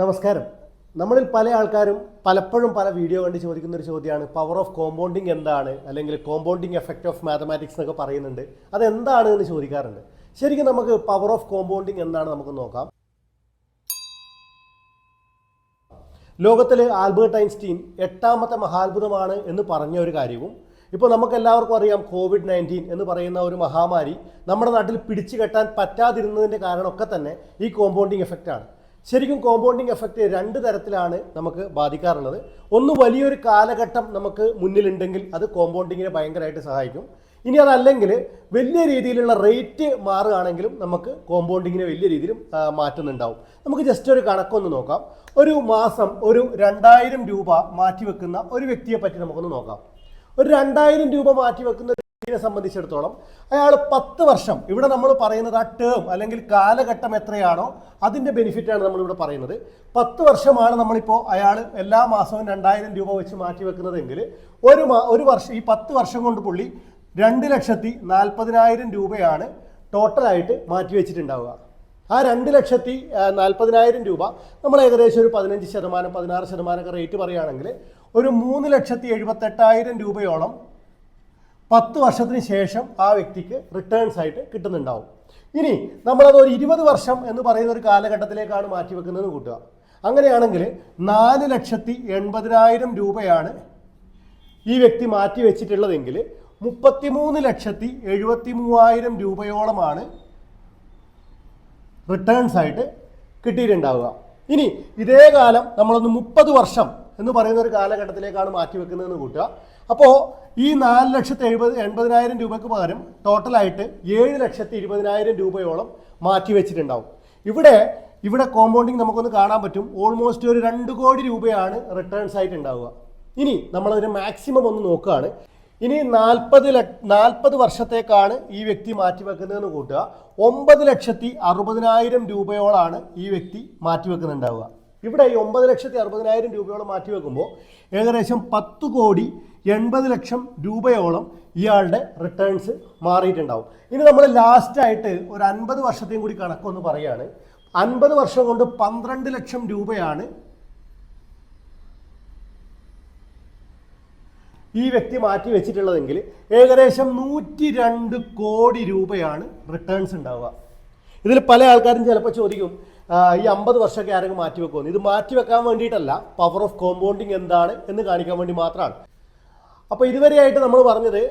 നമസ്കാരം. നമ്മളിൽ പല ആൾക്കാരും പലപ്പോഴും പല വീഡിയോ കണ്ട് ചോദിക്കുന്ന ഒരു ചോദ്യമാണ് പവർ ഓഫ് കോമ്പൗണ്ടിങ് എന്താണ്? അല്ലെങ്കിൽ കോമ്പൗണ്ടിങ് എഫക്റ്റ് ഓഫ് മാത്തമാറ്റിക്സ് എന്നൊക്കെ പറയുന്നുണ്ട്. അതെന്താണ് എന്ന് ചോദിക്കാറുണ്ട്. ശരിക്കും നമുക്ക് പവർ ഓഫ് കോമ്പൗണ്ടിങ് എന്താണ് നമുക്ക് നോക്കാം. ലോകത്തിൽ ആൽബർട്ട് ഐൻസ്റ്റീൻ എട്ടാമത്തെ മഹാത്ഭുതമാണ് എന്ന് പറഞ്ഞ ഒരു കാര്യവും ഇപ്പോൾ നമുക്ക് എല്ലാവർക്കും അറിയാം കോവിഡ് നയന്റീൻ എന്ന് പറയുന്ന ഒരു മഹാമാരി നമ്മുടെ നാട്ടിൽ പിടിച്ചു കെട്ടാൻ പറ്റാതിരുന്നതിന്റെ കാരണമൊക്കെ തന്നെ ഈ കോമ്പൗണ്ടിങ് എഫക്റ്റ് ആണ്. ശരിക്കും കോമ്പൗണ്ടിങ് എഫക്റ്റ് രണ്ട് തരത്തിലാണ് നമുക്ക് ബാധിക്കാറുള്ളത്. ഒന്ന് വലിയൊരു കാലഘട്ടം നമുക്ക് മുന്നിലുണ്ടെങ്കിൽ അത് കോമ്പൗണ്ടിങ്ങിനെ ഭയങ്കരമായിട്ട് സഹായിക്കും. ഇനി അതല്ലെങ്കിൽ വലിയ രീതിയിലുള്ള റേറ്റ് മാറുകയാണെങ്കിലും നമുക്ക് കോമ്പൗണ്ടിങ്ങിന് വലിയ രീതിയിലും മാറ്റുന്നുണ്ടാവും. നമുക്ക് ജസ്റ്റ് ഒരു കണക്കൊന്ന് നോക്കാം. ഒരു മാസം ഒരു രണ്ടായിരം രൂപ മാറ്റിവെക്കുന്ന ഒരു വ്യക്തിയെ പറ്റി നമുക്കൊന്ന് നോക്കാം. ഒരു രണ്ടായിരം രൂപ മാറ്റിവെക്കുന്ന സംബന്ധിച്ചിടത്തോളം അയാൾ പത്ത് വർഷം ഇവിടെ നമ്മൾ പറയുന്നത് ആ ടേം അല്ലെങ്കിൽ കാലഘട്ടം എത്രയാണോ അതിന്റെ ബെനിഫിറ്റാണ് നമ്മളിവിടെ പറയുന്നത്. പത്ത് വർഷമാണ് നമ്മളിപ്പോൾ അയാൾ എല്ലാ മാസവും രണ്ടായിരം രൂപ വെച്ച് മാറ്റി വെക്കുന്നതെങ്കിൽ ഒരു ഒരു വർഷം ഈ പത്ത് വർഷം കൊണ്ട് പുള്ളി രണ്ട് ലക്ഷത്തി നാൽപ്പതിനായിരം രൂപയാണ് ടോട്ടലായിട്ട് മാറ്റി വെച്ചിട്ടുണ്ടാവുക. ആ രണ്ട് ലക്ഷത്തി നാൽപ്പതിനായിരം രൂപ നമ്മൾ ഏകദേശം ഒരു പതിനഞ്ച് ശതമാനം പതിനാറ് ശതമാനമൊക്കെ റേറ്റ് പറയുകയാണെങ്കിൽ ഒരു മൂന്ന് ലക്ഷത്തി എഴുപത്തെട്ടായിരം രൂപയോളം പത്ത് വർഷത്തിന് ശേഷം ആ വ്യക്തിക്ക് റിട്ടേൺസ് ആയിട്ട് കിട്ടുന്നുണ്ടാവും. ഇനി നമ്മളത് ഒരു ഇരുപത് വർഷം എന്ന് പറയുന്ന ഒരു കാലഘട്ടത്തിലേക്കാണ് മാറ്റിവെക്കുന്നതെന്ന് കൂട്ടുക. അങ്ങനെയാണെങ്കിൽ നാല് ലക്ഷത്തി എൺപതിനായിരം രൂപയാണ് ഈ വ്യക്തി മാറ്റി വെച്ചിട്ടുള്ളതെങ്കിൽ മുപ്പത്തിമൂന്ന് ലക്ഷത്തി എഴുപത്തി മൂവായിരം രൂപയോളമാണ് റിട്ടേൺസ് ആയിട്ട് കിട്ടിയിട്ടുണ്ടാവുക. ഇനി ഇതേ കാലം നമ്മളൊന്ന് മുപ്പത് വർഷം എന്ന് പറയുന്ന ഒരു കാലഘട്ടത്തിലേക്കാണ് മാറ്റി വെക്കുന്നതെന്ന് കൂട്ടുക. അപ്പോൾ ഈ നാല് ലക്ഷത്തി എഴുപത് എൺപതിനായിരം രൂപയ്ക്ക് പകരം ടോട്ടലായിട്ട് ഏഴ് ലക്ഷത്തി ഇരുപതിനായിരം രൂപയോളം മാറ്റി വെച്ചിട്ടുണ്ടാവും. ഇവിടെ ഇവിടെ കോമ്പൗണ്ടിങ് നമുക്കൊന്ന് കാണാൻ പറ്റും. ഓൾമോസ്റ്റ് ഒരു രണ്ട് കോടി രൂപയാണ് റിട്ടേൺസ് ആയിട്ട് ഉണ്ടാവുക ഇനി നമ്മളതിന് മാക്സിമം ഒന്ന് നോക്കുകയാണ്. ഇനി നാൽപ്പത് ല നാൽപ്പത് വർഷത്തേക്കാണ് ഈ വ്യക്തി മാറ്റിവെക്കുന്നതെന്ന് കൂട്ടുക. ഒമ്പത് ലക്ഷത്തി അറുപതിനായിരം രൂപയോളാണ് ഈ വ്യക്തി മാറ്റിവെക്കുന്നുണ്ടാവുക ഇവിടെ ഈ ഒമ്പത് ലക്ഷത്തി അറുപതിനായിരം രൂപയോളം മാറ്റിവെക്കുമ്പോൾ ഏകദേശം പത്ത് കോടി എൺപത് ലക്ഷം രൂപയോളം ഇയാളുടെ റിട്ടേൺസ് മാറിയിട്ടുണ്ടാവും. ഇനി നമ്മൾ ലാസ്റ്റായിട്ട് ഒരു അൻപത് വർഷത്തെയും കൂടി കണക്കൊന്ന് പറയുകയാണ് അൻപത് വർഷം കൊണ്ട് പന്ത്രണ്ട് ലക്ഷം രൂപയാണ് ഈ വ്യക്തി മാറ്റി വെച്ചിട്ടുള്ളതെങ്കിൽ ഏകദേശം നൂറ്റി കോടി രൂപയാണ് റിട്ടേൺസ് ഉണ്ടാവുക. ഇതിൽ പല ആൾക്കാരും ചിലപ്പോൾ ചോദിക്കും ഈ അമ്പത് വർഷമൊക്കെ ആരെങ്കിലും മാറ്റി വെക്കുമെന്ന് ഇത് മാറ്റി വെക്കാൻ വേണ്ടിയിട്ടല്ല പവർ ഓഫ് കോമ്പൗണ്ടിങ് എന്താണ് എന്ന് കാണിക്കാൻ വേണ്ടി മാത്രമാണ്. അപ്പോൾ ഇതുവരെയായിട്ട് നമ്മൾ പറഞ്ഞത്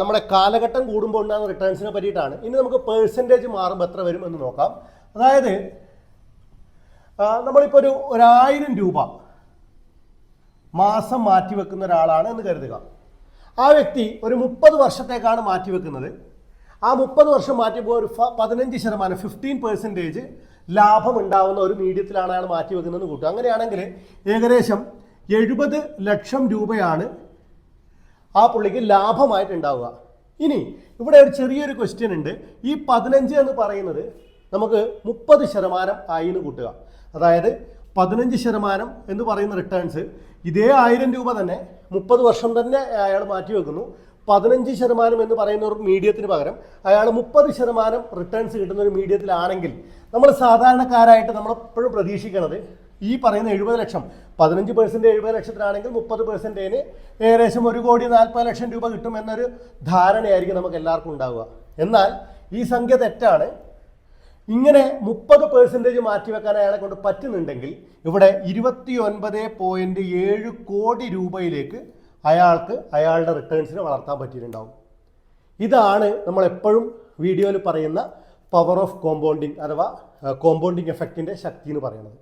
നമ്മുടെ കാലഘട്ടം കൂടുമ്പോൾ ഉണ്ടാകുന്ന റിട്ടേൺസിനെ പറ്റിയിട്ടാണ്. ഇനി നമുക്ക് പേഴ്സന്റേജ് മാറുമ്പോൾ എത്ര വരും എന്ന് നോക്കാം. അതായത് നമ്മളിപ്പോൾ ഒരു ഒരായിരം രൂപ മാസം മാറ്റി വെക്കുന്ന ഒരാളാണ് എന്ന് കരുതുക. ആ വ്യക്തി ഒരു മുപ്പത് വർഷത്തേക്കാണ് മാറ്റിവെക്കുന്നത്. ആ മുപ്പത് വർഷം മാറ്റിയപ്പോൾ ഒരു പതിനഞ്ച് ശതമാനം ഫിഫ്റ്റീൻ പെർസെന്റേജ് ലാഭം ഉണ്ടാവുന്ന ഒരു മീഡിയത്തിലാണ് അയാൾ മാറ്റി വെക്കുന്നത് കൂട്ടുക. അങ്ങനെയാണെങ്കിൽ ഏകദേശം എഴുപത് ലക്ഷം രൂപയാണ് ആ പുള്ളിക്ക് ലാഭമായിട്ടുണ്ടാവുക. ഇനി ഇവിടെ ഒരു ചെറിയൊരു ക്വസ്റ്റ്യൻ ഉണ്ട്. ഈ പതിനഞ്ച് എന്ന് പറയുന്നത് നമുക്ക് മുപ്പത് ശതമാനം ആയി എന്ന് കൂട്ടുക. അതായത് പതിനഞ്ച് ശതമാനം എന്ന് പറയുന്ന റിട്ടേൺസ് ഇതേ ആയിരം രൂപ തന്നെ മുപ്പത് വർഷം തന്നെ അയാൾ മാറ്റി വെക്കുന്നു പതിനഞ്ച് ശതമാനം എന്ന് പറയുന്ന ഒരു മീഡിയത്തിന് പകരം അയാൾ മുപ്പത് ശതമാനം റിട്ടേൺസ് കിട്ടുന്ന ഒരു മീഡിയത്തിലാണെങ്കിൽ നമ്മൾ സാധാരണക്കാരായിട്ട് നമ്മൾ എപ്പോഴും പ്രതീക്ഷിക്കുന്നത് ഈ പറയുന്ന എഴുപത് ലക്ഷം പതിനഞ്ച് പെർസെന്റ് എഴുപത് ലക്ഷത്തിനാണെങ്കിൽ മുപ്പത് പെർസെന്റേന് ഏകദേശം ഒരു കോടി നാൽപ്പത് ലക്ഷം രൂപ കിട്ടും എന്നൊരു ധാരണയായിരിക്കും നമുക്ക് എല്ലാവർക്കും ഉണ്ടാവുക. എന്നാൽ ഈ സംഖ്യ തെറ്റാണ്. ഇങ്ങനെ മുപ്പത് പെർസെന്റേജ് മാറ്റിവെക്കാൻ അയാളെ കൊണ്ട് പറ്റുന്നുണ്ടെങ്കിൽ ഇവിടെ ഇരുപത്തി ഒൻപത് പോയിന്റ് ഏഴ് കോടി രൂപയിലേക്ക് അയാൾക്ക് അയാളുടെ റിട്ടേൺസിനെ വളർത്താൻ പറ്റിയിട്ടുണ്ടാവും. ഇതാണ് നമ്മൾ എപ്പോഴും വീഡിയോയിൽ പറയുന്ന പവർ ഓഫ് കോമ്പൗണ്ടിങ് അഥവാ കോമ്പൗണ്ടിങ് എഫക്റ്റിന്റെ ശക്തി എന്ന് പറയുന്നത്.